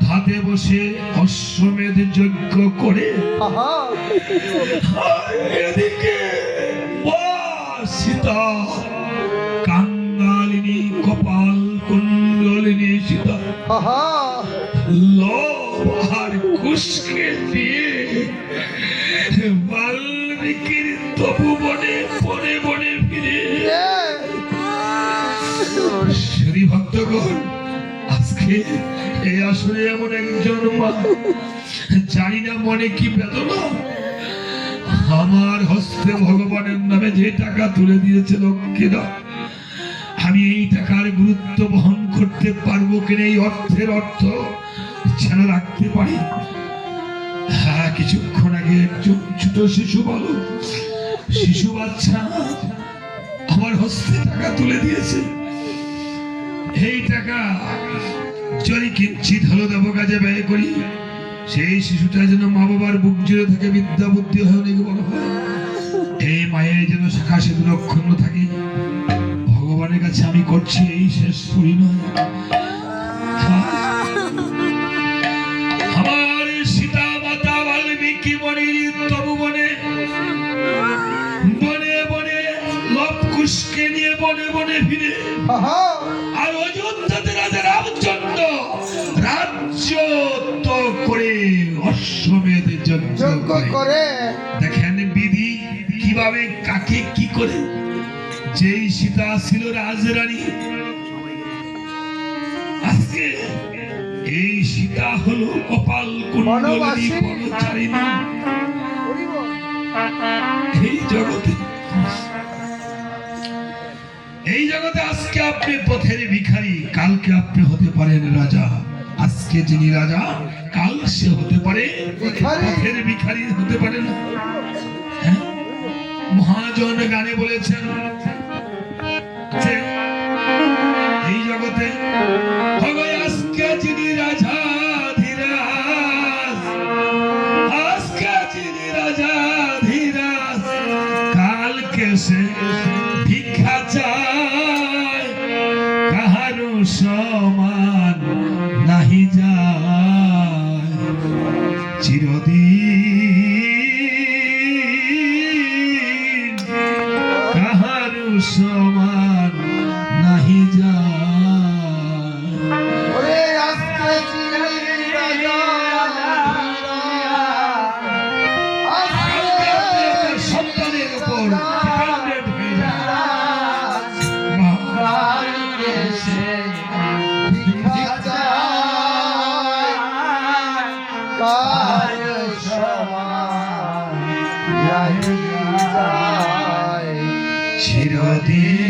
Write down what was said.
অযোধ্যাতে বসে অশ্বমেধ যজ্ঞ করে এদিকে সীতা কাঙ্গালিনী কপাল কুণ্ডলিনী সীতা লোভ আর কুশকে দিয়ে বাল্মীকির তপুবনে বনে বনে ফিরে। শ্রী ভক্তগণ আজকে এই আসরে এমন একজন মা, জানি না মনে কি বেদনা। আমার হস্তে ভগবানের নামে যে টাকা তুলে দিয়েছে লক্ষ্মীরা, আমি এই টাকার গুরুত্ব বহন করতে পারব কিনা এই অর্থের অর্থ যেন রাখতে পারি। হ্যাঁ কিছুক্ষণ আগে একজন ছোট শিশু বলো, শিশু বাচ্চা, আমার হস্তে টাকা তুলে দিয়েছে। এই টাকা যদি কিঞ্চিত হলো দেব কাজে ব্যয় করি। সেই শিশুটা যেন মা বাবার বুক জুড়ে থাকে বিদ্যা বুদ্ধি হয় অনেক বড় হয়। এই মায়ের যেন শাখা সেতু অক্ষুণ্ণ থাকে। ভগবানের কাছে আমি করছি এই শেষ পরিণয়। আমার সীতা মাতা নিয়ে বনে বনে ফিরে। যোগ্য করে করে। দেখেন বিধি কীভাবে কাকে কি করে? যেই সীতা ছিল রাজরানী আজকে এই সীতা হলো কপাল কুণ্ডলী বনচারিণী এই জগতে এই জগতে আজকে আপনি পথের ভিখারি কালকে আপনি হতে পারেন রাজা। আজকে যিনি রাজা কাল সে হতে পারে। পথের ভিখারি হতে পারে না হ্যাঁ? মহাজন গানে বলেছেন যে চিরদিন চিরদিন